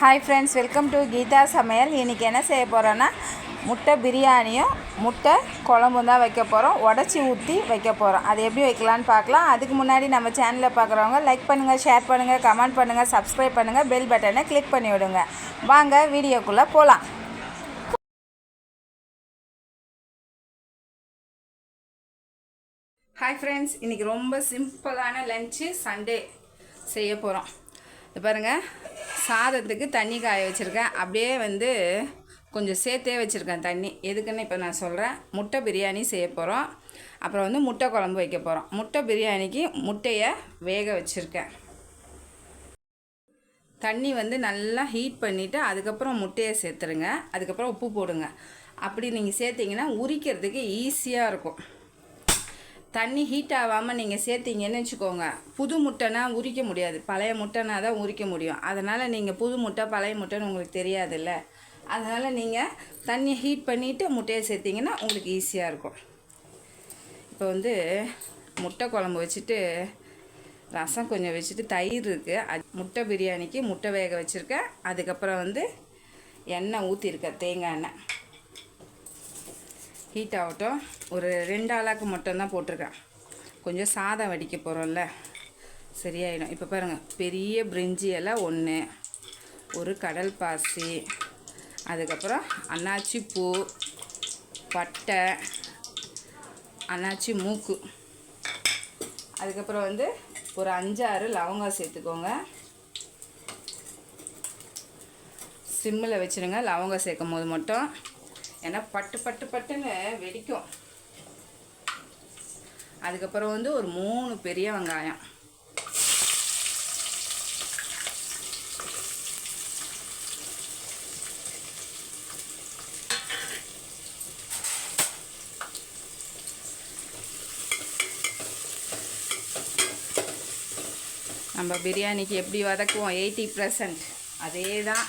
Hi friends welcome to Geetha Samayal இன்றைக்கி என்ன செய்ய போகிறோன்னா முட்டை பிரியாணியும் முட்டை குழம்பும் தான் வைக்க போகிறோம் உடச்சி ஊற்றி வைக்க போகிறோம் அது எப்படி வைக்கலான்னு பார்க்கலாம். அதுக்கு முன்னாடி நம்ம சேனலில் பார்க்குறவங்க லைக் பண்ணுங்கள் ஷேர் பண்ணுங்கள் கமெண்ட் பண்ணுங்கள் சப்ஸ்கிரைப் பண்ணுங்கள் பெல் பட்டனை கிளிக் பண்ணி விடுங்க. வாங்க வீடியோக்குள்ளே போகலாம் ஹாய் ஃப்ரெண்ட்ஸ் இன்றைக்கி ரொம்ப சிம்பிளான லஞ்சு சண்டே செய்ய போகிறோம் இது பாருங்கள் சாதத்துக்கு தண்ணி காய வச்சுருக்கேன். அப்படியே வந்து கொஞ்சம் சேர்த்தே வச்சுருக்கேன் தண்ணி. எதுக்குன்னு இப்போ நான் சொல்கிறேன் முட்டை பிரியாணி செய்ய போகிறோம் அப்புறம் வந்து முட்டை குழம்பு வைக்க போகிறோம் முட்டை பிரியாணிக்கு முட்டையை வேக வச்சுருக்கேன். தண்ணி வந்து நல்லா ஹீட் பண்ணிவிட்டு அதுக்கப்புறம் முட்டையை சேர்த்துருங்க. அதுக்கப்புறம் உப்பு போடுங்க. அப்படி நீங்கள் சேர்த்திங்கன்னா உரிக்கிறதுக்கு ஈஸியாக இருக்கும். தண்ணி ஹீட் ஆகாமல் நீங்கள் சேர்த்திங்கன்னு வச்சுக்கோங்க. புது முட்டைனா உரிக்க முடியாது. பழைய முட்டைனா தான் உரிக்க முடியும். அதனால் நீங்கள் புது முட்டை பழைய முட்டைன்னு உங்களுக்கு தெரியாதுல்ல. அதனால் நீங்கள் தண்ணியை ஹீட் பண்ணிவிட்டு முட்டையை சேர்த்திங்கன்னா உங்களுக்கு ஈஸியாக இருக்கும். இப்போ வந்து முட்டை குழம்பு வச்சுட்டு ரசம் கொஞ்சம் வச்சுட்டு தயிர் இருக்குது அது முட்டை பிரியாணிக்கு முட்டை வேக வச்சுருக்கேன். அதுக்கப்புறம் வந்து எண்ணெய் ஊற்றிருக்கேன் தேங்காய் எண்ணெய். ஹீட் ஆகட்டும். ஒரு ரெண்டு ஆளாக்கு மட்டும்தான் போட்டிருக்கேன் கொஞ்சம் சாதம் வடிக்க போகிறோம்ல சரியாயிடும். இப்போ பாருங்கள் பெரிய பிரிஞ்சி எல்லாம் ஒன்று ஒரு கடல் பாசி அதுக்கப்புறம் அன்னாச்சி பூ பட்டை அன்னாச்சி மூக்கு. அதுக்கப்புறம் வந்து ஒரு அஞ்சாறு லவங்கம் சேர்த்துக்கோங்க. சிம்மில் வச்சுருங்க லவங்கம் சேர்க்கும் போது மட்டும். ஏன்னா பட்டு பட்டு பட்டுன்னு வெடிக்கும். அதுக்கப்புறம் வந்து ஒரு மூணு பெரிய வெங்காயம். நம்ம பிரியாணிக்கு எப்படி வதக்குவோம்? எயிட்டி பர்சன்ட் அதே தான்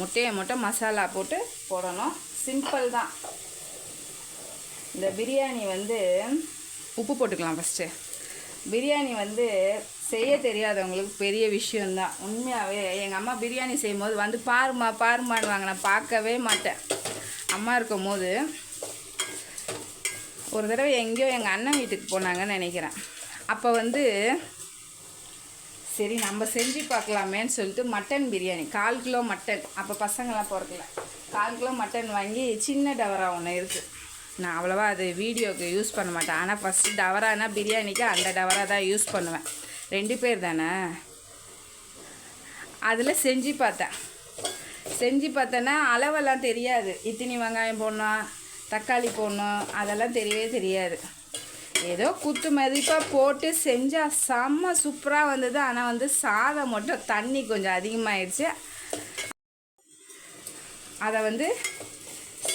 முட்டையை மட்டும் மசாலா போட்டு போடணும். சிம்பிள் தான். இந்த பிரியாணி வந்து உப்பு போட்டுக்கலாம் ஃபஸ்ட்டு பிரியாணி வந்து செய்ய தெரியாதவங்களுக்கு பெரிய விஷயந்தான் உண்மையாகவே எங்கள் அம்மா பிரியாணி செய்யும்போது வந்து பாருமா பாருமான்னு நான் பார்க்கவே மாட்டேன். அம்மா இருக்கும் போது ஒரு தடவை எங்கேயோ எங்கள் அண்ணன் வீட்டுக்கு போனாங்கன்னு நினைக்கிறேன். அப்போ வந்து சரி நம்ம செஞ்சு பார்க்கலாமேன்னு சொல்லிட்டு மட்டன் பிரியாணி. கால் கிலோ மட்டன் அப்போ பசங்களாம் பிறக்கல கால் கிலோ மட்டன் வாங்கி சின்ன டவரா ஒன்று இருக்குது நான் அவ்வளோவா அது வீடியோக்கு யூஸ் பண்ண மாட்டேன். ஆனால் ஃபஸ்ட்டு டவரானா பிரியாணிக்கு அந்த டவரா தான் யூஸ் பண்ணுவேன். ரெண்டு பேர் தானே? அதில் செஞ்சு பார்த்தேன். செஞ்சு பார்த்தேன்னா அளவெல்லாம் தெரியாது. இத்தினி வெங்காயம் போடணும் தக்காளி போடணும் அதெல்லாம் தெரியவே தெரியாது. ஏதோ குத்து மதிப்பாக போட்டு செஞ்சால் செம்ம சூப்பராக வந்தது. ஆனால் வந்து சாதம் மட்டும் தண்ணி கொஞ்சம் அதிகமாகிடுச்சு அதை வந்து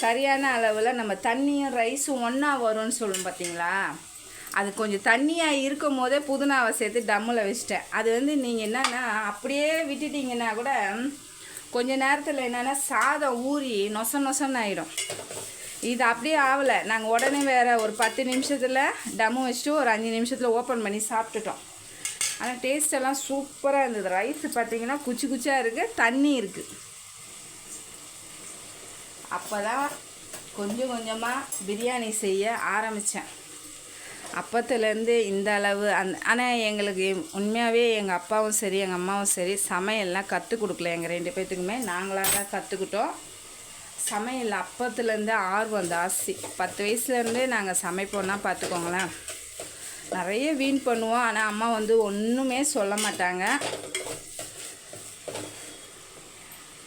சரியான அளவில் நம்ம தண்ணியும் ரைஸும் ஒன்றா வரும்னு சொல்லும் பார்த்தீங்களா அது கொஞ்சம் தண்ணியாக இருக்கும் போதே புதினாவை சேர்த்து டம்மில் வச்சுட்டேன். அது வந்து நீங்கள் என்னென்னா அப்படியே விட்டுட்டிங்கன்னா கூட கொஞ்ச நேரத்தில் என்னென்னா சாதம் ஊறி நொச நொசன்னு ஆகிடும் இது அப்படியே ஆகலை நாங்கள் உடனே வேறு ஒரு பத்து நிமிஷத்தில் டம்மு வச்சுட்டு ஒரு அஞ்சு நிமிஷத்தில் ஓப்பன் பண்ணி சாப்பிட்டுட்டோம். ஆனால் டேஸ்ட் எல்லாம் சூப்பராக இருந்தது. ரைஸ் பார்த்திங்கன்னா குச்சி குச்சியாக இருக்குது தண்ணி இருக்குது அப்போ தான் கொஞ்சம் கொஞ்சமாக பிரியாணி செய்ய ஆரம்பித்தேன் அப்பத்துலேருந்து இந்த அளவு அந் ஆனால் எங்களுக்கு உண்மையாகவே எங்கள் அப்பாவும் சரி எங்கள் அம்மாவும் சரி சமையல்லாம் கற்றுக் கொடுக்கல. எங்கள் ரெண்டு பேர்த்துக்குமே நாங்களாக தான் கற்றுக்கிட்டோம் சமையல் அப்பத்துலேருந்து ஆர்வம் ஜாஸ்தி பத்து வயசுலேருந்தே நாங்கள் சமைப்போம்னா பார்த்துக்கோங்களேன் நிறைய வீண் பண்ணுவோம். ஆனால் அம்மா வந்து ஒன்றுமே சொல்ல மாட்டாங்க.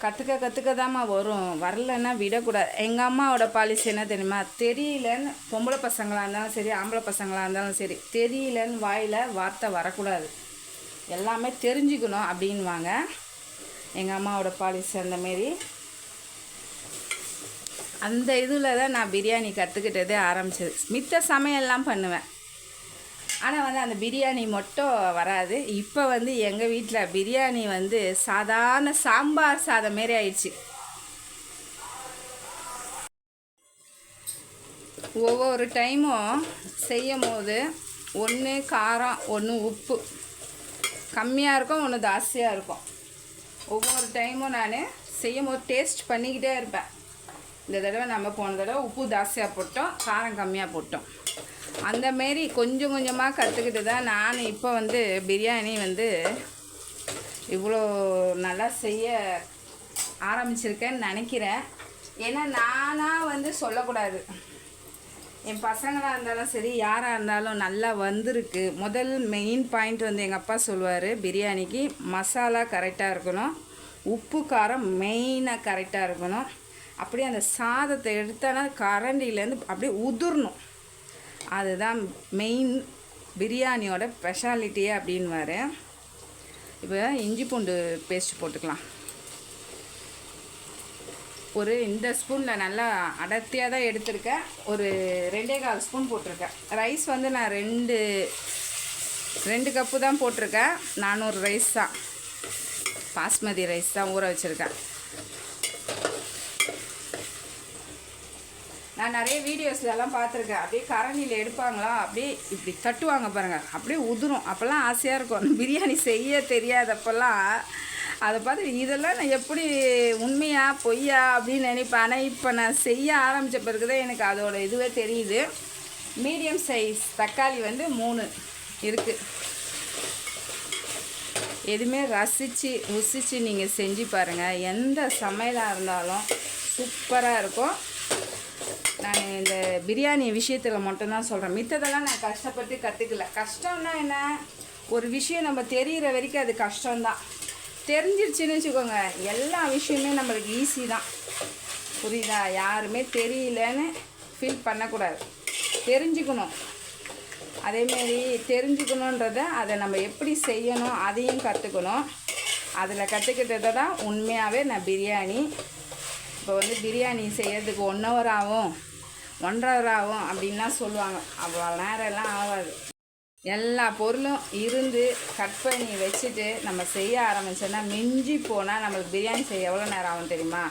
கற்றுக்க கற்றுக்க தாம்மா வரும். வரலன்னா விடக்கூடாது. எங்கள் அம்மாவோட பாலிசி என்ன தெரியுமா? தெரியலன்னு பொம்பளை பசங்களாக இருந்தாலும் சரி ஆம்பளை பசங்களாக இருந்தாலும் சரி தெரியலன்னு வாயில் வார்த்தை வரக்கூடாது. எல்லாமே தெரிஞ்சுக்கணும் அப்படின்வாங்க. எங்கள் அம்மாவோட பாலிசி அந்தமாரி அந்த இதில் தான் நான் பிரியாணி கற்றுக்கிட்டதே ஆரம்பிச்சது. மித்த சமையல்லாம் பண்ணுவேன். ஆனால் வந்து அந்த பிரியாணி மட்டும் வராது. இப்போ வந்து எங்கள் வீட்டில் பிரியாணி வந்து சாதாரண சாம்பார் சாதம் மாரி ஆயிடுச்சு. ஒவ்வொரு டைமும் செய்யும் போது ஒன்று காரம் ஒன்று உப்பு. கம்மியாக இருக்கும் ஒன்று ஜாஸ்தியாக இருக்கும். ஒவ்வொரு டைமும் நான் செய்யும் போது டேஸ்ட் பண்ணிக்கிட்டே இருப்பேன். இந்த தடவை நம்ம போன தடவை உப்பு ஜாஸ்தியாக போட்டோம் காரம் கம்மியாக போட்டோம். அந்த மாரி கொஞ்சம் கொஞ்சமாக கற்றுக்கிட்டு தான் நான் இப்போ வந்து பிரியாணி வந்து இவ்வளோ நல்லா செய்ய ஆரம்பிச்சிருக்கேன்னு நினைக்கிறேன். ஏன்னா நானாக வந்து சொல்லக்கூடாது. என் பசங்களாக இருந்தாலும் சரி யாராக இருந்தாலும் நல்லா வந்திருக்கு. முதல் மெயின் பாயிண்ட் வந்து எங்கள் அப்பா சொல்லுவார் பிரியாணிக்கு மசாலா கரெக்டாக இருக்கணும். உப்பு காரம் மெயினாக கரெக்டாக இருக்கணும். அப்படியே அந்த சாதத்தை எடுத்தோன்னா கரண்டிலேருந்து அப்படியே உதிரணும். அதுதான் மெயின் பிரியாணியோட ஸ்பெஷாலிட்டியே அப்படின்வாரு இப்போ இஞ்சி பூண்டு பேஸ்ட் போட்டுக்கலாம். ஒரு இந்த ஸ்பூனில் நல்லா அடர்த்தியாக தான் எடுத்திருக்கேன். ஒரு ரெண்டே கால் ஸ்பூன் போட்டிருக்கேன். ரைஸ் வந்து நான் ரெண்டு ரெண்டு கப்பு தான் போட்டிருக்கேன். நானூறு ரைஸ் தான். பாஸ்மதி ரைஸ் தான் ஊற வச்சுருக்கேன். நான் நிறைய வீடியோஸ்லலாம் பார்த்துருக்கேன். அப்படியே கரண்டியில் எடுப்பாங்களா? அப்படியே இப்படி தட்டுவாங்க பாருங்கள் அப்படியே உதிரும். அப்போல்லாம் ஆசையாக இருக்கும். பிரியாணி செய்ய தெரியாதப்பெல்லாம் அதை பார்த்து இதெல்லாம் நான் எப்படி உண்மையா பொய்யா? அப்படின்னு நினைப்பேன். ஆனால் இப்போ நான் செய்ய ஆரம்பித்த பிறகு தான் எனக்கு அதோட இதுவே தெரியுது. மீடியம் சைஸ் தக்காளி வந்து மூணு இருக்குது எதுவுமே ரசித்து ருசித்து நீங்கள் செஞ்சு பாருங்கள் எந்த சமையலாக இருந்தாலும் சூப்பராக இருக்கும். நான் இந்த பிரியாணி விஷயத்தில் மட்டும்தான் சொல்கிறேன் மித்ததெல்லாம் நான் கஷ்டப்பட்டு கற்றுக்கல கஷ்டம்னா என்ன? ஒரு விஷயம் நம்ம தெரிகிற வரைக்கும் அது கஷ்டம்தான். தெரிஞ்சிருச்சுன்னு வச்சுக்கோங்க. எல்லா விஷயமே நம்மளுக்கு ஈஸி தான். புரியுதா? யாருமே தெரியலன்னு ஃபீல் பண்ணக்கூடாது. தெரிஞ்சுக்கணும். அதேமாரி தெரிஞ்சுக்கணுன்றத அதை நம்ம எப்படி செய்யணும் அதையும் கற்றுக்கணும் அதில் கற்றுக்கிட்டதை தான் உண்மையாகவே நான் பிரியாணி இப்போ வந்து பிரியாணி செய்யறதுக்கு ஒன் ஹவர் ஆகும் ஒன்றரை ஹவர் ஆகும் அப்படின்லாம் சொல்லுவாங்க. அவ்வளோ நேரம் எல்லாம் ஆகாது. எல்லா பொருளும் இருந்து கட் பண்ணி வச்சுட்டு நம்ம செய்ய ஆரம்பிச்சோன்னா மிஞ்சி போனால் நம்மளுக்கு பிரியாணி செய்ய எவ்வளோ நேரம் ஆகும் தெரியுமா?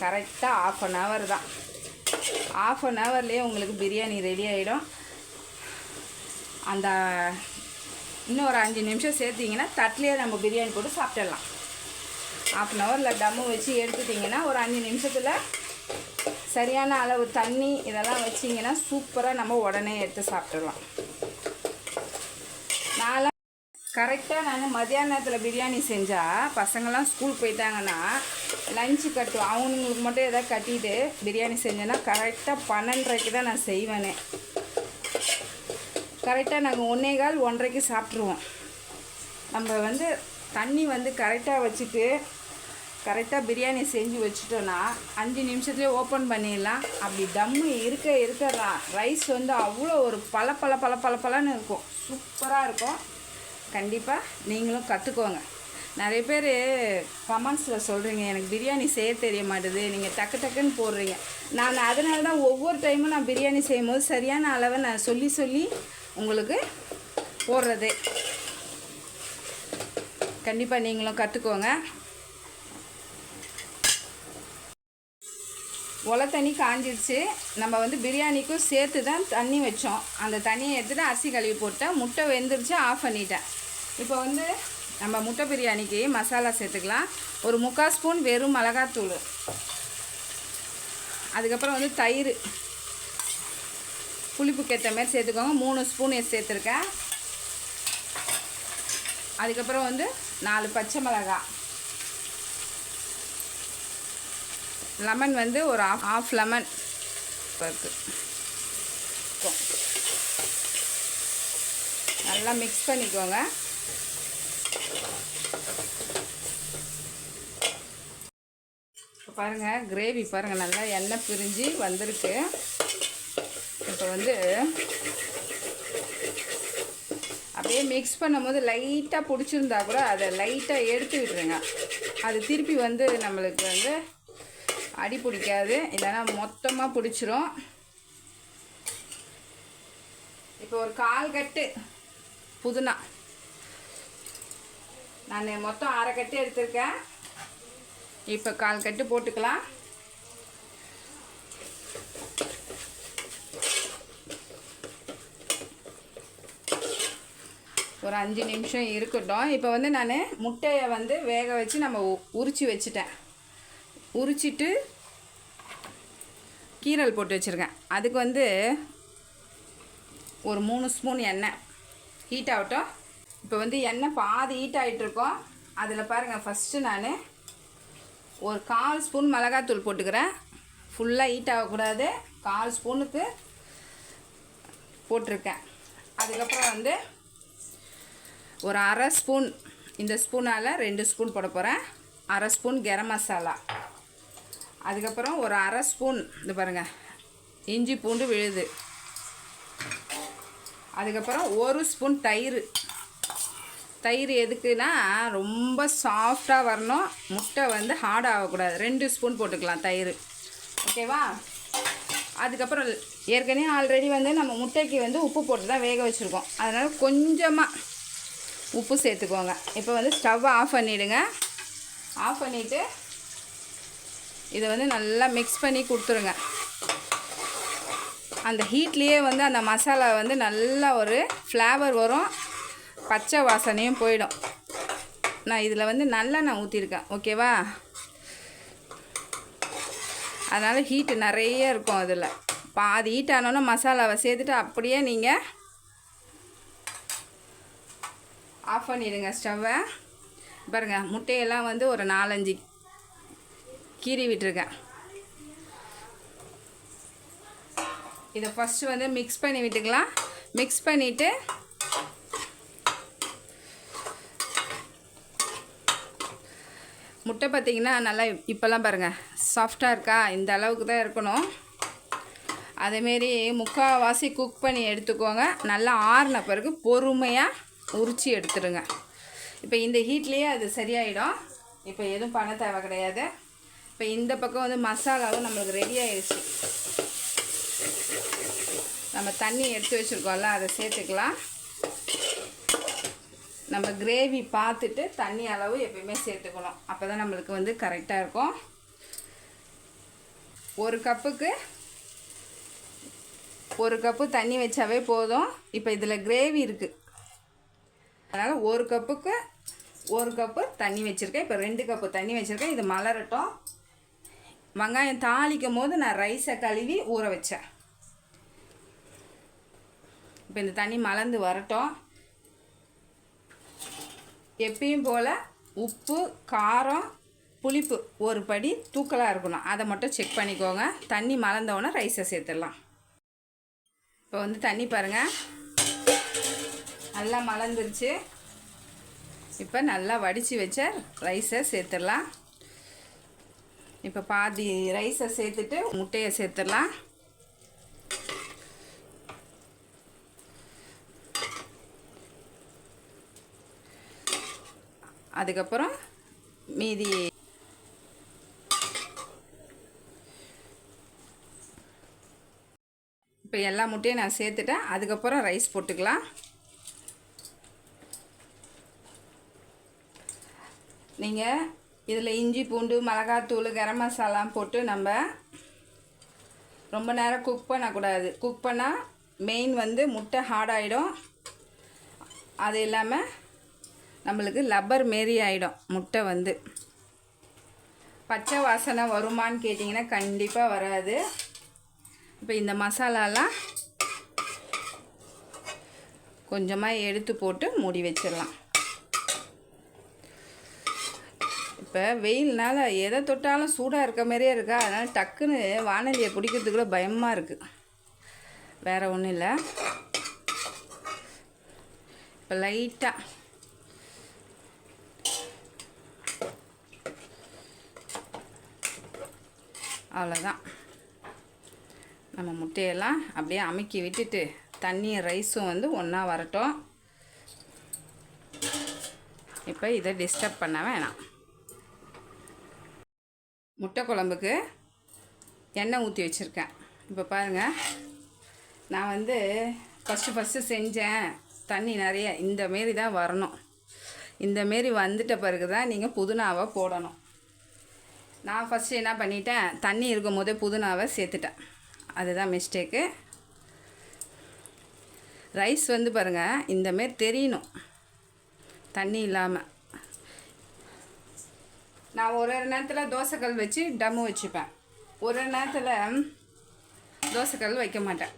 கரெக்டாக ஆஃப் அன் ஹவர் தான். ஆஃப் அன் ஹவர்லேயே உங்களுக்கு பிரியாணி ரெடி ஆகிடும் அந்த இன்னும் ஒரு அஞ்சு நிமிஷம் சேர்த்திங்கன்னா தட்டிலே நம்ம பிரியாணி போட்டு சாப்பிட்டுடலாம். ஆஃப் அன் ஹவரில் டம்மு வச்சு எடுத்துட்டிங்கன்னா ஒரு அஞ்சு நிமிஷத்தில் சரியான அளவு தண்ணி இதெல்லாம் வச்சிங்கன்னா சூப்பராக நம்ம உடனே எடுத்து சாப்பிட்டுடலாம். நான்லாம் கரெக்டாக நான் மதியான நேரத்தில் பிரியாணி செஞ்சால் பசங்கள்லாம் ஸ்கூல் போயிட்டாங்கன்னா லஞ்சு கட்டுவோம் அவங்களுக்கு மட்டும் எதாவது கட்டிட்டு பிரியாணி செஞ்சேன்னா கரெக்டாக பன்னெண்டரைக்கு தான் நான் செய்வேனே. கரெக்டாக நாங்கள் ஒன்றே கால் ஒன்றரைக்கு சாப்பிட்ருவோம் நம்ம வந்து தண்ணி வந்து கரெக்டாக வச்சுட்டு கரெக்டாக பிரியாணி செஞ்சு வச்சுட்டோன்னா அஞ்சு நிமிஷத்துலேயே ஓப்பன் பண்ணிடலாம். அப்படி தம்மு இருக்க இருக்க ரைஸ் வந்து அவ்வளோ ஒரு பல பல பல பல பலன்னு இருக்கும். சூப்பராக இருக்கும். கண்டிப்பாக நீங்களும் கற்றுக்கோங்க நிறைய பேர் கமெண்ட்ஸில் சொல்கிறீங்க எனக்கு பிரியாணி செய்ய தெரிய மாட்டேது நீங்கள் டக்கு டக்குன்னு போடுறீங்க. நான் அதனால தான் ஒவ்வொரு டைமும் நான் பிரியாணி செய்யும்போது சரியான அளவை நான் சொல்லி சொல்லி உங்களுக்கு போடுறது. கண்டிப்பாக நீங்களும் கற்றுக்கோங்க ஒலை தண்ணி காஞ்சிடுச்சு நம்ம வந்து பிரியாணிக்கும் சேர்த்து தான் தண்ணி வச்சோம். அந்த தண்ணியை எடுத்துகிட்டு அரிசி கழுவி போட்டேன் முட்டை வெந்துருச்சு ஆஃப் பண்ணிட்டேன். இப்போ வந்து நம்ம முட்டை பிரியாணிக்கு மசாலா சேர்த்துக்கலாம். ஒரு முக்கால் ஸ்பூன் வெறும் மிளகாத்தூள். அதுக்கப்புறம் வந்து தயிர். புளிப்புக்கு ஏற்ற மாதிரி சேர்த்துக்கோங்க. மூணு ஸ்பூன் சேர்த்துருக்கேன். அதுக்கப்புறம் வந்து நாலு பச்சை மிளகாய். லெமன் வந்து ஒரு ஆஃப் ஆஃப் லெமன் இருக்குது நல்லா மிக்ஸ் பண்ணிக்கோங்க. இப்போ பாருங்கள் கிரேவி பாருங்கள் நல்லா எண்ணெய் பிரிஞ்சு வந்திருக்கு. இப்போ வந்து அப்படியே மிக்ஸ் பண்ணும்போது லைட்டாக பிடிச்சிருந்தா கூட அதை லைட்டாக எடுத்து விட்டுருங்க. அது திருப்பி வந்து நம்மளுக்கு வந்து அடி பிடிக்காது. இல்லைன்னா மொத்தமாக பிடிச்சிரும். இப்போ ஒரு கால் கட்டு புதினா. நான் மொத்தம் அரை கட்டு எடுத்திருக்கேன். இப்போ கால் கட்டு போட்டுக்கலாம். ஒரு அஞ்சு நிமிஷம் இருக்கட்டும். இப்போ வந்து நான் முட்டையை வந்து வேக வச்சு நம்ம உ- உரிச்சு வச்சுட்டேன். உரிச்சிட்டு கீரல் போட்டு வச்சுருக்கேன். அதுக்கு வந்து ஒரு மூணு ஸ்பூன் எண்ணெய். ஹீட் ஆகட்டும் இப்போ வந்து எண்ணெய் பாதி ஹீட் ஆகிட்டுருக்கோம் அதில் பாருங்கள் ஃபஸ்ட்டு நான் ஒரு கால் ஸ்பூன் மிளகாத்தூள் போட்டுக்கிறேன். ஃபுல்லாக ஹீட் ஆகக்கூடாது. கால் ஸ்பூனுக்கு போட்டிருக்கேன். அதுக்கப்புறம் வந்து ஒரு அரை ஸ்பூன் இந்த ஸ்பூனால் ரெண்டு ஸ்பூன் போட போகிறேன் அரை ஸ்பூன் கரம் மசாலா. அதுக்கப்புறம் ஒரு அரை ஸ்பூன் இது பாருங்கள் இஞ்சி பூண்டு விழுது. அதுக்கப்புறம் ஒரு ஸ்பூன் தயிர். தயிர் எதுக்குன்னா ரொம்ப சாஃப்டாக வரணும். முட்டை வந்து ஹார்ட் ஆகக்கூடாது. ரெண்டு ஸ்பூன் போட்டுக்கலாம் தயிர். ஓகேவா? அதுக்கப்புறம் ஏற்கனவே ஆல்ரெடி வந்து நம்ம முட்டைக்கு வந்து உப்பு போட்டு தான் வேக வச்சுருக்கோம். அதனால் கொஞ்சமாக உப்பு சேர்த்துக்கோங்க. இப்போ வந்து ஸ்டவ்வை ஆஃப் பண்ணிவிடுங்க ஆஃப் பண்ணிவிட்டு இதை வந்து நல்லா மிக்ஸ் பண்ணி கொடுத்துருங்க. அந்த ஹீட்லேயே வந்து அந்த மசாலா வந்து நல்ல ஒரு ஃப்ளேவர் வரும். பச்சை வாசனையும் போயிடும். நான் இதில் வந்து நல்லெண்ணெய் ஊற்றிருக்கேன் ஓகேவா அதனால் ஹீட்டு நிறைய இருக்கும் அதில். பாதி ஹீட் ஆனோன்னா மசாலாவை சேர்த்துட்டு அப்படியே நீங்கள் ஆஃப் பண்ணிடுங்க ஸ்டவ்வை பாருங்கள் முட்டையெல்லாம் வந்து ஒரு நாலஞ்சு கீறி விட்டுருக்கேன். இதை ஃபஸ்ட்டு வந்து மிக்ஸ் பண்ணி விட்டுக்கலாம். மிக்ஸ் பண்ணிவிட்டு முட்டை பார்த்திங்கன்னா நல்லா இப்போல்லாம் பாருங்கள் சாஃப்டாக இருக்கா? இந்த அளவுக்கு தான் இருக்கணும். அதேமாரி முக்கால்வாசி குக் பண்ணி எடுத்துக்கோங்க. நல்லா ஆறின பிறகு பொறுமையாக உரித்து எடுத்துடுங்க இப்போ இந்த ஹீட்லேயே அது சரியாயிடும். இப்போ எதுவும் பண்ண தேவை கிடையாது. இப்போ இந்த பக்கம் வந்து மசாலாவும் நம்மளுக்கு ரெடி ஆயிடுச்சு நம்ம தண்ணி எடுத்து வச்சுருக்கோம்ல அதை சேர்த்துக்கலாம். நம்ம கிரேவி பார்த்துட்டு தண்ணி அளவு எப்பயுமே சேர்த்துக்கணும். அப்போ தான் நம்மளுக்கு வந்து கரெக்டாக இருக்கும். ஒரு கப்புக்கு ஒரு கப்பு தண்ணி வச்சாவே போதும். இப்போ இதில் கிரேவி இருக்குது அதனால் ஒரு கப்புக்கு ஒரு கப்பு தண்ணி வச்சுருக்கேன். இப்போ ரெண்டு கப்பு தண்ணி வச்சுருக்கேன். இது மலரட்டும். வெங்காயம் தாளிக்கும் போது நான் ரைஸை கழுவி ஊற வச்சேன். இப்போ இந்த தண்ணி மலர்ந்து வரட்டும். எப்பயும் போல் உப்பு காரம் புளிப்பு ஒரு படி தூக்கலாக இருக்கணும். அதை மட்டும் செக் பண்ணிக்கோங்க. தண்ணி மலர்ந்தவுடனே ரைஸை சேர்த்துடலாம். இப்போ வந்து தண்ணி பாருங்கள் நல்லா மலர்ந்துருச்சு. இப்போ நல்லா வடித்து வச்ச ரைஸை சேர்த்துடலாம். இப்போ பாதி ரைஸை சேர்த்துட்டு முட்டையை சேர்த்துடலாம். அதுக்கப்புறம் மீதி இப்போ எல்லா முட்டையும் நான் சேர்த்துட்டேன். அதுக்கப்புறம் ரைஸ் போட்டுக்கலாம். நீங்கள் இதில் இஞ்சி பூண்டு மிளகாத்தூள் கரம் மசாலாம் போட்டு நம்ம ரொம்ப நேரம் குக் பண்ணக்கூடாது. குக் பண்ணால் மெயின் வந்து முட்டை ஹார்ட் ஆகிடும் அது இல்லாமல் நம்மளுக்கு லப்பர் மாரி ஆகிடும் முட்டை வந்து. பச்சை வாசனை வருமான்னு கேட்டிங்கன்னா கண்டிப்பாக வராது. இப்போ இந்த மசாலாலாம் கொஞ்சமாக எடுத்து போட்டு மூடி வச்சிடலாம். இப்போ வெயில்னால எதை தொட்டாலும் சூடாக இருக்க மாதிரியே இருக்கா. அதனால் டக்குன்னு வானலியை பிடிக்கிறதுக்கு பயமாக இருக்குது வேறு ஒன்றும் இல்லை. இப்போ லைட்டாக அவ்வளோதான் நம்ம முட்டையெல்லாம் அப்படியே அமுக்கி விட்டுட்டு தண்ணியும் ரைஸும் வந்து ஒன்றா வரட்டும். இப்போ இதை டிஸ்டர்ப் பண்ண வேணாம். முட்டை குழம்புக்கு எண்ணெய் ஊற்றி வச்சுருக்கேன். இப்போ பாருங்கள் நான் வந்து ஃபஸ்ட்டு ஃபஸ்ட்டு செஞ்சேன். தண்ணி நிறைய இந்த மாரி தான் வரணும். இந்த மாரி வந்துட்ட பிறகு தான் நீங்கள் புதினாவை போடணும். நான் ஃபஸ்ட்டு என்ன பண்ணிட்டேன் தண்ணி இருக்கும் போதே புதினாவை சேர்த்துட்டேன். அதுதான் மிஸ்டேக்கு ரைஸ் வந்து பாருங்கள் இந்தமாரி தெரியணும். தண்ணி இல்லாமல் நான் ஒரு ஒரு நேரத்தில் தோசைக்கல் வச்சு டம்மு வச்சுப்பேன். ஒரு ஒரு நேரத்தில் தோசைக்கல் வைக்க மாட்டேன்.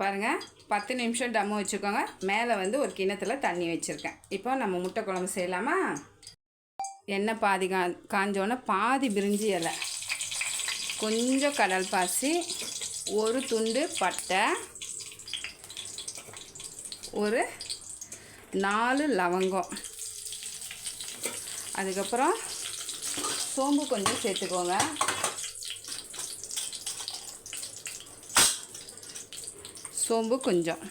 பாருங்கள் பத்து நிமிஷம் டம்மு வச்சுக்கோங்க. மேலே வந்து ஒரு கிண்ணத்தில் தண்ணி வச்சுருக்கேன். இப்போ நம்ம முட்டை குழம்பு செய்யலாமா? எண்ணெய் பாதி கா காஞ்சோன்னே பாதி பிரிஞ்சி இலை. கொஞ்சம் கடல் பாசி ஒரு துண்டு பட்டை ஒரு நாலு லவங்கம். அதுக்கப்புறம் சோம்பு கொஞ்சம் சேர்த்துக்கோங்க. சோம்பு கொஞ்சம்.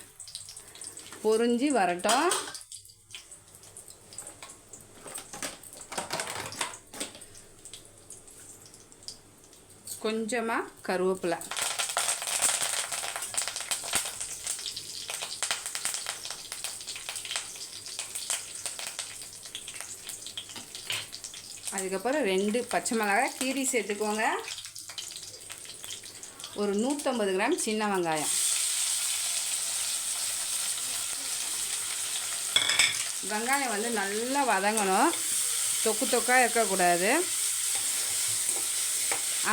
பொறிஞ்சி வரட்டும். கொஞ்சமாக கருவேப்பிலை. அதுக்கப்புறம் ரெண்டு பச்சை மிளகாய் கீரி சேர்த்துக்கோங்க. ஒரு நூற்றம்பது கிராம் சின்ன வெங்காயம். வெங்காயம் வந்து நல்லா வதங்கணும். தொக்கு தொக்காக இருக்கக்கூடாது.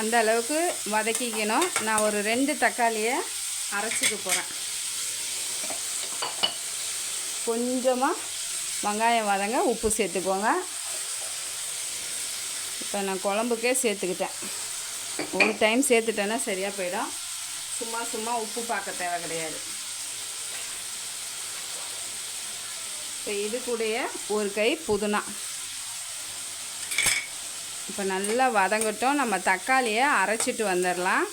அந்த அளவுக்கு வதக்கிக்கணும். நான் ஒரு ரெண்டு தக்காளியை அரைச்சிக்க போகிறேன் கொஞ்சமாக வெங்காயம் வதங்க உப்பு சேர்த்துக்கோங்க. இப்போ நான் குழம்புக்கே சேர்த்துக்கிட்டேன். ஒரு டைம் சேர்த்துட்டேன்னா சரியாக போயிடும். சும்மா சும்மா உப்பு பார்க்க தேவை கிடையாது. இப்போ இது கூடைய ஒரு கை புதினா. இப்போ நல்லா வதங்கட்டும். நம்ம தக்காளியை அரைச்சிட்டு வந்துடலாம்.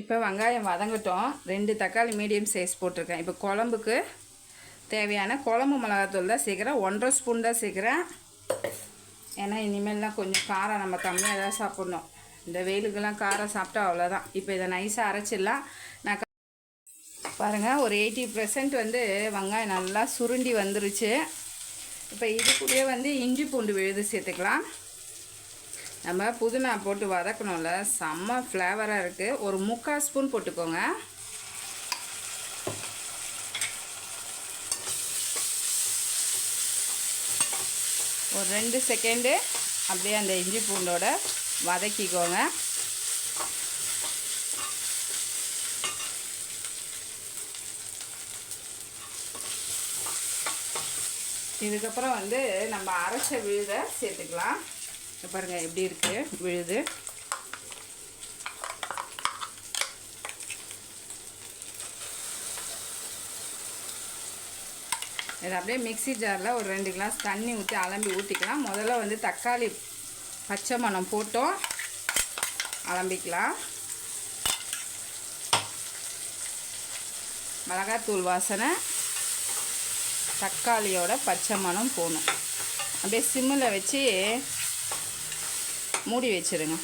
இப்போ வெங்காயம் வதங்கட்டும். ரெண்டு தக்காளி மீடியம் சைஸ் போட்டிருக்கேன். இப்போ குழம்புக்கு தேவையான குழம்பு மிளகாத்தூள் தான் சேர்க்குறேன். ஒன்றரை ஸ்பூன் தான் சேர்க்குறேன். ஏன்னா இனிமேல்லாம் கொஞ்சம் காரம் நம்ம கம்மியாக தான் சாப்பிட்ணும். இந்த வெயிலுக்கெல்லாம் காரம் சாப்பிட்டா அவ்வளோதான் இப்போ இதை நைஸாக அரைச்சிடலாம். நான் பாருங்கள் ஒரு எயிட்டி பர்சன்ட் வந்து வெங்காயம் நல்லா சுருண்டி வந்துருச்சு. இப்போ இது கூடயே வந்து இஞ்சி பூண்டு விழுது சேர்த்துக்கலாம். நம்ம புதினா போட்டு வதக்கணும்ல செம்ம ஃப்ளேவராக இருக்குது ஒரு முக்கால் ஸ்பூன் போட்டுக்கோங்க. ஒரு ரெண்டு செகண்டு அப்படியே அந்த இஞ்சி பூண்டோட வதக்கிக்கோங்க. இதுக்கப்புறம் வந்து நம்ம அரைச்ச விழுதை சேர்த்துக்கலாம். பாருங்கள் பாருங்க எப்படி இருக்கு? விழுது. இதை அப்படியே மிக்ஸி ஜாரில் ஒரு ரெண்டு கிளாஸ் தண்ணி ஊற்றி அலம்பி ஊற்றிக்கலாம் முதல்ல வந்து தக்காளி பச்சை மணம் போட்டோம் அலம்பிக்கலாம். மிளகாத்தூள் வாசனை தக்காளியோட பச்சை மணம் போகணும். அப்படியே சிம்மில் வச்சு மூடி வச்சிருங்க.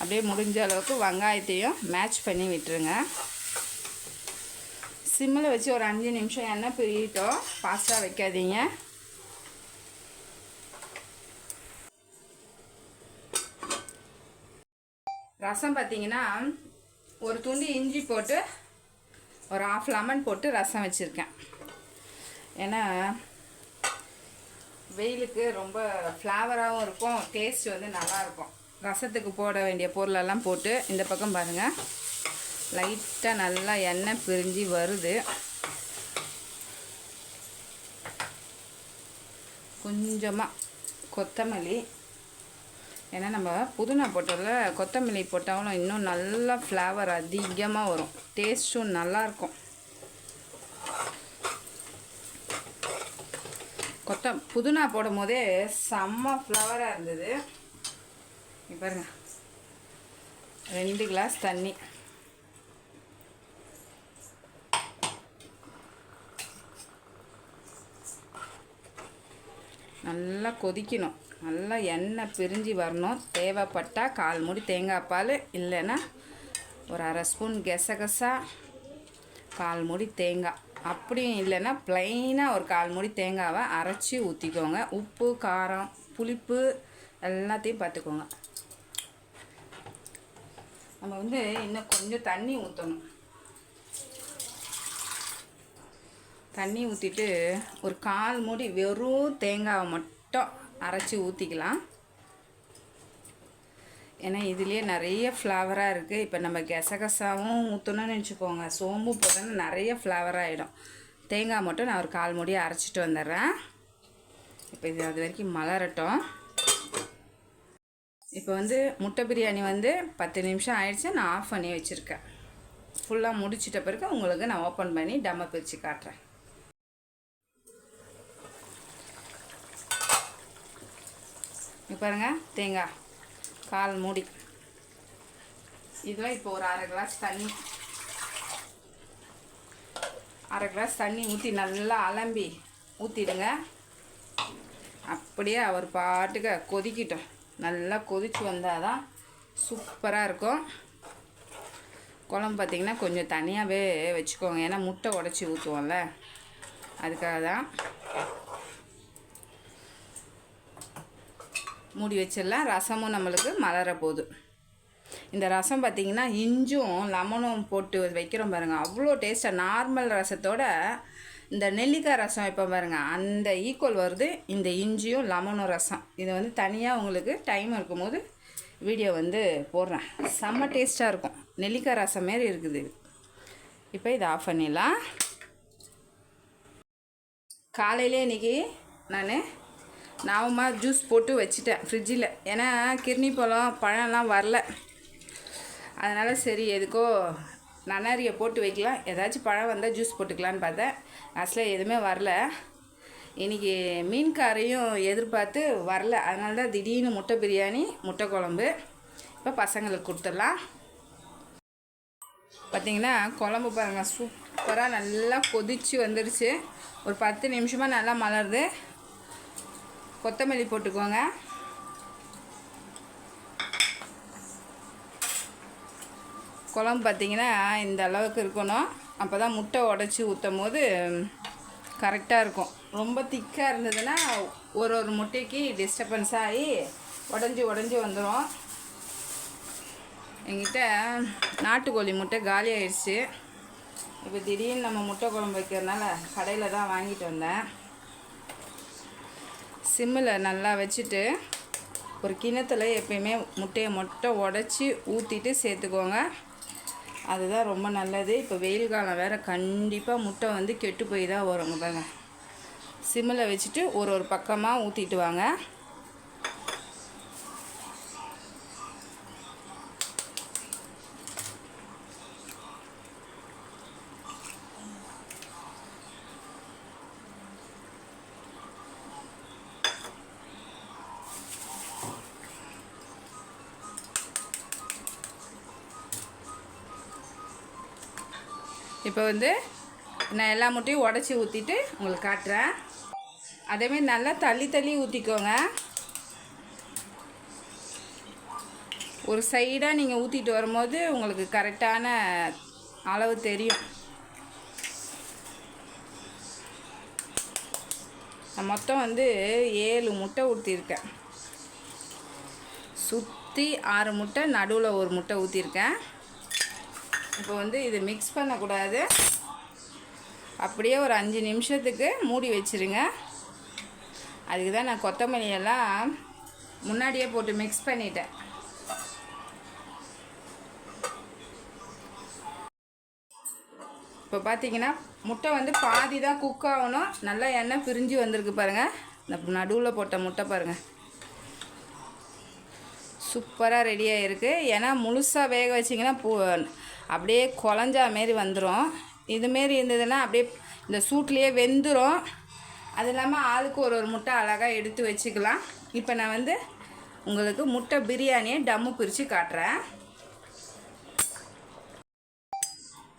அப்படியே முடிஞ்ச அளவுக்கு வெங்காயத்தையும் மேட்ச் பண்ணி விட்டுருங்க. சிம்மில் வச்சு ஒரு அஞ்சு நிமிஷம் எண்ணெய் பிரியட்டும். ஃபாஸ்ட்டாக வைக்காதீங்க. ரசம் பார்த்தீங்கன்னா ஒரு துண்டு இஞ்சி போட்டு ஒரு ஆஃப் லெமன் போட்டு ரசம் வச்சுருக்கேன். ஏன்னா வெயிலுக்கு ரொம்ப ஃப்ளேவராகவும் இருக்கும் டேஸ்ட் வந்து நல்லாயிருக்கும். ரசத்துக்கு போட வேண்டிய பொருளெல்லாம் போட்டு இந்த பக்கம் பாருங்கள் லைட்டாக நல்லா எண்ணெய் பிரிஞ்சு வருது. கொஞ்சமாக கொத்தமல்லி. ஏன்னா நம்ம புதினா போட்டதில் கொத்தமல்லி போட்டாலும் இன்னும் நல்லா ஃப்ளேவர் அதிகமாக வரும். டேஸ்ட்டும் நல்லாயிருக்கும். மொத்தம் புதினா போடும் போதே செம்ம ஃப்ளவராக இருந்தது. பாருங்க. ரெண்டு கிளாஸ் தண்ணி. நல்லா கொதிக்கணும். நல்லா எண்ணெய் பிரிஞ்சு வரணும். தேவைப்பட்டால் கால் மூடி தேங்காய் பால் இல்லைன்னா ஒரு அரை ஸ்பூன் கெசகசா கால் மூடி தேங்காய். அப்படியும் இல்லைன்னா ப்ளைனாக ஒரு கால் மூடி தேங்காவை அரைச்சி ஊற்றிக்கோங்க உப்பு காரம் புளிப்பு எல்லாத்தையும் பார்த்துக்கோங்க நம்ம வந்து இன்னும் கொஞ்சம் தண்ணி ஊற்றணும் தண்ணி ஊற்றிட்டு ஒரு கால் மூடி வெறும் தேங்காவை மட்டும் அரைச்சி ஊற்றிக்கலாம் ஏன்னா இதுலேயே நிறைய ஃப்ளவராக இருக்குது இப்போ நம்ம கெசகசாவும் ஊற்றணும்னு வச்சுக்கோங்க சோம்பு போட்டோன்னா நிறைய ஃப்ளவர் ஆகிடும் தேங்காய் மட்டும் நான் ஒரு கால் மூடியை அரைச்சிட்டு வந்துடுறேன். இப்போ இது அது வரைக்கும் மலரட்டும். இப்போ வந்து முட்டை பிரியாணி வந்து பத்து நிமிஷம் ஆயிடுச்சு. நான் ஆஃப் பண்ணி வச்சுருக்கேன். ஃபுல்லாக முடிச்சிட்ட பிறகு உங்களுக்கு நான் ஓப்பன் பண்ணி டம்மை பிரித்து காட்டுறேன். இப்போ பாருங்க தேங்காய். கால் மூடி. இதில் இப்போ ஒரு அரை கிளாஸ் தண்ணி. அரை கிளாஸ் தண்ணி ஊற்றி நல்லா அலம்பி ஊற்றிடுங்க அப்படியே அவர் பாட்டுக்கு கொதிக்கிட்டோம். நல்லா கொதிச்சு வந்தால் தான் சூப்பராக இருக்கும். குழம்பு பார்த்திங்கன்னா கொஞ்சம் தனியாகவே வச்சுக்கோங்க. ஏன்னா முட்டை உடச்சி ஊற்றுவோம்ல அதுக்காக தான் மூடி வச்சிடலாம். ரசமும் நம்மளுக்கு மலர போகுது. இந்த ரசம் பார்த்திங்கன்னா இஞ்சும் லெமனும் போட்டு வைக்கிறோம் பாருங்கள் அவ்வளோ டேஸ்ட்டாக நார்மல் ரசத்தோட இந்த நெல்லிக்காய் ரசம் இப்போ பாருங்கள் அந்த ஈக்குவல் வருது இந்த இஞ்சியும் லெமனும் ரசம். இதை வந்து தனியாக உங்களுக்கு டைம் இருக்கும்போது வீடியோ வந்து போடுறேன். செம்ம டேஸ்ட்டாக இருக்கும். நெல்லிக்காய் ரசம் மாரி இருக்குது இப்போ இதை ஆஃப் பண்ணிடலாம். காலையிலே இன்றைக்கி நான் நாவமா ஜூஸ் போட்டு வச்சுட்டேன் ஃப்ரிட்ஜில் ஏன்னா கிர்னி பழம் பழம்லாம் வரல. அதனால் சரி எதுக்கோ நன்னாரியை போட்டு வைக்கலாம். ஏதாச்சும் பழம் வந்தால் ஜூஸ் போட்டுக்கலான்னு பார்த்தேன். அசில் எதுவுமே வரல. இன்றைக்கி மீன்காரையும் எதிர்பார்த்து வரல. அதனால தான் திடீர்னு முட்டை பிரியாணி முட்டை குழம்பு. இப்போ பசங்களுக்கு கொடுத்துடலாம். பார்த்தீங்கன்னா குழம்பு பாருங்கள் சூப்பராக நல்லா கொதிச்சு வந்துடுச்சு ஒரு பத்து நிமிஷமாக நல்லா மலருது. கொத்தமல்லி போட்டுக்கோங்க. குழம்பு பார்த்திங்கன்னா இந்த அளவுக்கு இருக்கணும். அப்போ தான் முட்டை உடச்சி ஊற்றும் போது கரெக்டாக இருக்கும். ரொம்ப திக்காக இருந்ததுன்னா ஒரு ஒரு முட்டைக்கு டிஸ்டர்பன்ஸ் ஆகி உடஞ்சி உடஞ்சி வந்துடும் எங்கிட்ட நாட்டுக்கோழி முட்டை காலி ஆயிடுச்சு. இப்போ திடீர்னு நம்ம முட்டை குழம்பு வைக்கிறதுனால கடையில் தான் வாங்கிட்டு வந்தேன். சிம்மில் நல்லா வச்சுட்டு ஒரு கிணத்துல எப்பயுமே முட்டையை மட்டும் உடச்சி ஊற்றிட்டு சேர்த்துக்கோங்க. அதுதான் ரொம்ப நல்லது. இப்போ வெயில் காலம் வேறு கண்டிப்பாக முட்டை வந்து கெட்டு போய் தான் வருங்க பாருங்க. சிம்மில் வச்சுட்டு ஒரு ஒரு பக்கமாக ஊற்றிட்டு வாங்க. இப்போ வந்து நான் எல்லா முட்டையும் உடச்சி ஊற்றிட்டு உங்களுக்கு காட்டுறேன். அதேமாரி நல்லா தள்ளி தள்ளி ஊற்றிக்கோங்க ஒரு சைடாக நீங்கள் ஊற்றிட்டு வரும்போது உங்களுக்கு கரெக்டான அளவு தெரியும். நான் மொத்தம் வந்து ஏழு முட்டை ஊற்றிருக்கேன் சுற்றி ஆறு முட்டை நடுவில் ஒரு முட்டை ஊற்றிருக்கேன் இப்போ வந்து இது மிக்ஸ் பண்ணக்கூடாது. அப்படியே ஒரு அஞ்சு நிமிஷத்துக்கு மூடி வச்சுருங்க. அதுக்கு தான் நான் கொத்தமல்லியெல்லாம் முன்னாடியே போட்டு மிக்ஸ் பண்ணிட்டேன். இப்போ பார்த்தீங்கன்னா முட்டை வந்து பாதி தான் குக் ஆகணும். நல்லா எண்ணெய் பிரிஞ்சு வந்திருக்கு பாருங்கள் இந்த நடுவில் போட்ட முட்டை பாருங்கள் சூப்பராக ரெடியாக இருக்குது ஏன்னா முழுசாக வேக வச்சிங்கன்னா பூ அப்படியே குழஞ்சா மாரி வந்துடும் இதுமாரி இருந்ததுன்னா அப்படியே இந்த சூட்லேயே வெந்துடும் அது இல்லாமல் ஆளுக்கு ஒரு ஒரு முட்டை அழகாக எடுத்து வச்சுக்கலாம். இப்போ நான் வந்து உங்களுக்கு முட்டை பிரியாணியை டம்மு பிரித்து காட்டுறேன்.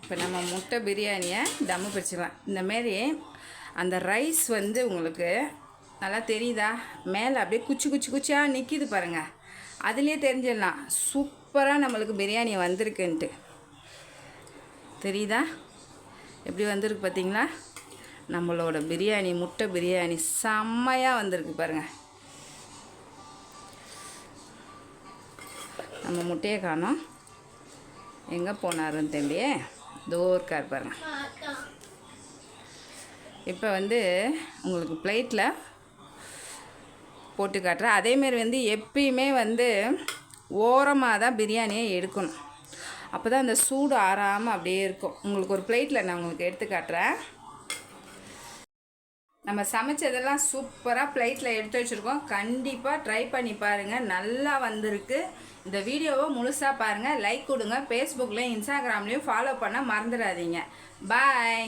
இப்போ நம்ம முட்டை பிரியாணியை டம்மு பிரிச்சுக்கலாம். இந்தமாரி அந்த ரைஸ் வந்து உங்களுக்கு நல்லா தெரியுதா? மேலே அப்படியே குச்சி குச்சி குச்சியாக நிற்கிது பாருங்கள் அதுலேயே தெரிஞ்சிடலாம். சூப்பராக நம்மளுக்கு பிரியாணி வந்திருக்குன்ட்டு. தெரியுதா? எப்படி வந்திருக்கு பார்த்தீங்களா? நம்மளோட பிரியாணி முட்டை பிரியாணி செம்மையாக வந்திருக்கு பாருங்கள் நம்ம முட்டையை காணோம். எங்கே போனாருன்னு தெரியலையே? தோர்க்கார் பாருங்க. இப்போ வந்து உங்களுக்கு பிளேட்டில் போட்டு காட்டுறேன். அதேமாரி வந்து எப்பயுமே வந்து ஓரமாக தான் பிரியாணியை எடுக்கணும். அப்போ தான் அந்த சூடு ஆறாமல் அப்படியே இருக்கும். உங்களுக்கு ஒரு பிளேட்டில் நான் உங்களுக்கு எடுத்து காட்டுறேன். நம்ம சமைச்சதெல்லாம் சூப்பராக பிளேட்டில் எடுத்து வச்சுருக்கோம். கண்டிப்பாக ட்ரை பண்ணி பாருங்கள் நல்லா வந்திருக்கு. இந்த வீடியோவை முழுசாக பாருங்கள் லைக் கொடுங்க. ஃபேஸ்புக்லேயும் இன்ஸ்டாகிராம்லேயும் ஃபாலோ பண்ண மறந்துடாதீங்க. பாய்